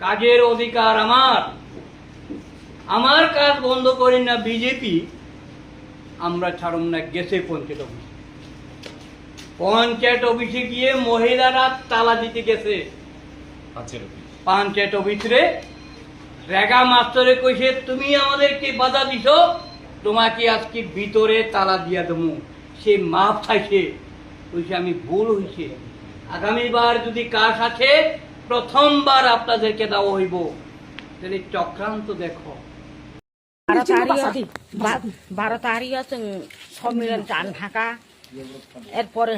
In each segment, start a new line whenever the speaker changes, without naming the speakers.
কাজের অধিকার আমার। আমার কাজ বন্ধ করেন না বিজেপি আমরা ছাড়ুন না গেছে পঞ্চায়েত অফিস। পঞ্চায়েত অফিসে গিয়ে মহিলারা তালা দিতে গেছে। পঞ্চায়েত অফিসরে রেগা মাস্টারে কইছে তুমি আমাদেরকে বাধা দিছ তোমাকে আজকে ভিতরে তালা দিয়া দেবো। সে মাপ চাইছে কইছে আমি ভুল হইছে। আগামীবার যদি কাজ আছে প্রথমবার আপনাদেরকে দেওয়া হইব। তিনি চক্রান্ত দেখো।
বারো তারিখ যোন সম্মিলন ঢাকা। এরপরে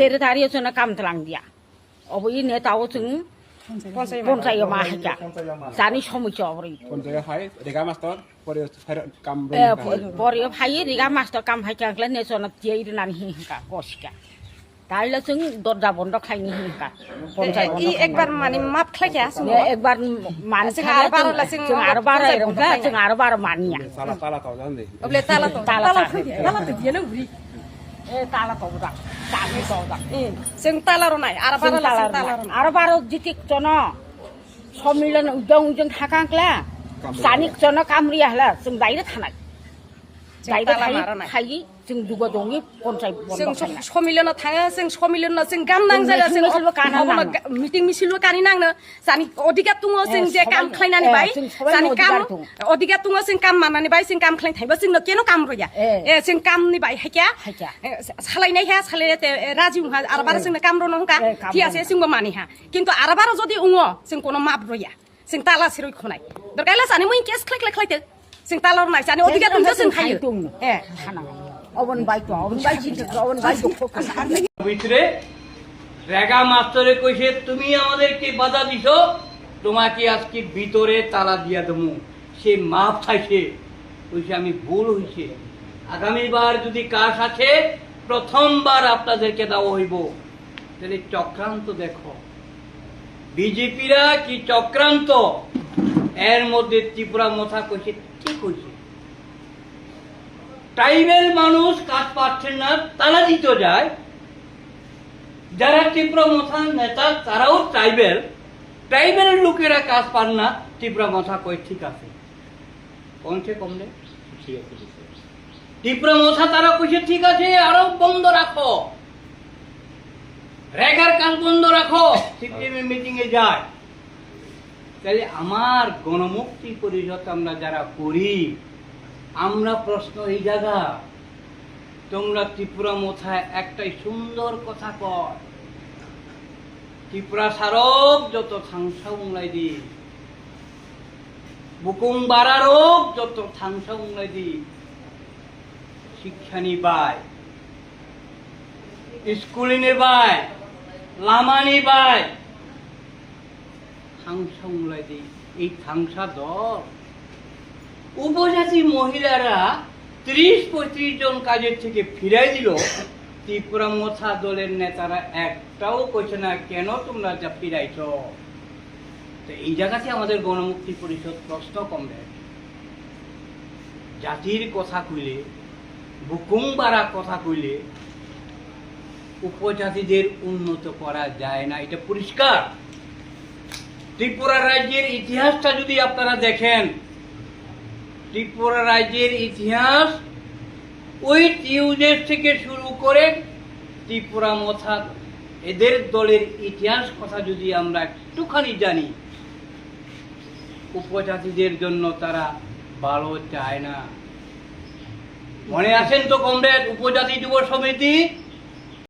তেরো তারিখ কামতলাং দিয়া। অব নেতাও পঞ্চায়েত জানি সমস্যা
পরে
ভাই রেগা মাস্টার কাম হাইকা দিয়ে নানি তাহলে তুই দরজা বন্ধ খাইনি
হিমকা একবার মানে মাপ খাইকে আসুন
একবার মানছে
আরবার
তুই
আরবার
এরকম তুই আরবার মানিয়া।
তালা তালা তো জান দে।
বলে তালা তো
তালা
তালা
তো
দিয়ে না
উড়ি এ তালা তো দা
তালা তো দা। সিং তালারও নাই আরবার তালার
চন সম্মিলন উদ্যম উদ্যম থাকাঙ্কলা সানিক চন কামরি আহলা তুই থানায় খাই जों दुगा दंगि पन्सायत
जों समिलना थाङो जों समिलना जों गाम नांजाया
जों मिटिं
मिसिल कानि नांनो जानि अधिकार दङ जों जे काम खालायनानै बाय जानि काम
अधिकार
दङ जों काम मानानै बाय जों काम खालायनो थाइबा जोंनो केन काम रया
ए
जों कामनि बाय
हाइकिया
सालायनाय हा सालायते राजि उहा आरो बारा जोंनो काम रनो हका थियासे जोंबो मानि हा किन्तु आरो बारा जदि उङ जों कोनो माब रया जों ताला सिरय खनाय दरगायला जानि मुइ केस ख्लाय ख्लाय ख्लायते जों ताला रनाय जानि अधिकार दङ जों हायो ए
हानाङा অবন বাইতো অবন
ভিতরে রেগা মাস্টারে কইছে, তুমি আমাদেরকে বাধা দিছো, তোমাকে আজকে ভিতরে তালা দিয়া দেবো। সে মাপ কইছে, আমি ভুল হইছে। আগামীবার যদি কাজ আছে, প্রথমবার আপনাদেরকে দেওয়া হইব। তাহলে চক্রান্ত দেখো। বিজেপিরা কি চক্রান্ত? এর মধ্যে ত্রিপুরা মথা কইছে ঠিক হয়েছে ট্রাইবেল মানুষ কাজ পাচ্ছেন না তারা দিতে যায়। যারা ত্রিপুরা মথার নেতা তারাও ট্রাইবেল। ট্রাইবেলের লোকেরা কাজ পান না ত্রিপুরা মথা কই ঠিক আছে। কমছে কমলে ত্রিপুরা মথা তারা কইছে ঠিক আছে আরও বন্ধ রাখো। রেগার কাজ বন্ধ রাখো মিটিং এ যায়। তাহলে আমার গণমুক্তি পরিষদ আমরা যারা করি আমরা প্রশ্ন এই জায়গা। তোমরা ত্রিপুরা মোথায় একটাই সুন্দর কথা কর। ত্রিপুরা সারক যত থাংসা উংলাই দি। বুকুং বারারক যত থাংসা উংলাই দি। শিক্ষানি বাই স্কুলিনে বাই লামানি বাই থাংসা উংলাই দি। এই থাংসা দল উপজাতি মহিলারা ত্রিশ পঁয়ত্রিশ জন কাজের থেকে ফিরাই দিল, ত্রিপুরা মোথা দলের নেতারা একটাও কইছে না, কেন তোমরা যা ফিরাইছ? তো এই জায়গাতে আমাদের গণমুক্তি পরিষদ প্রশ্ন কম দেয় জাতির কথা কইলে বুকুং বাড়া কথা কইলে, উপজাতিদের উন্নত করা যায় না, এটা পরিষ্কার। ত্রিপুরা রাজ্যের ইতিহাসটা যদি আপনারা দেখেন ত্রিপুরা রাজ্যের ইতিহাস ওই টিউজের থেকে শুরু করে ত্রিপুরা মথা, এদের দলের ইতিহাস কথা যদি আমরা একটুখানি জানি, উপজাতিদের জন্য তারা ভালো চায় না। মনে আছেন তো কমরেড, উপজাতি যুব সমিতি?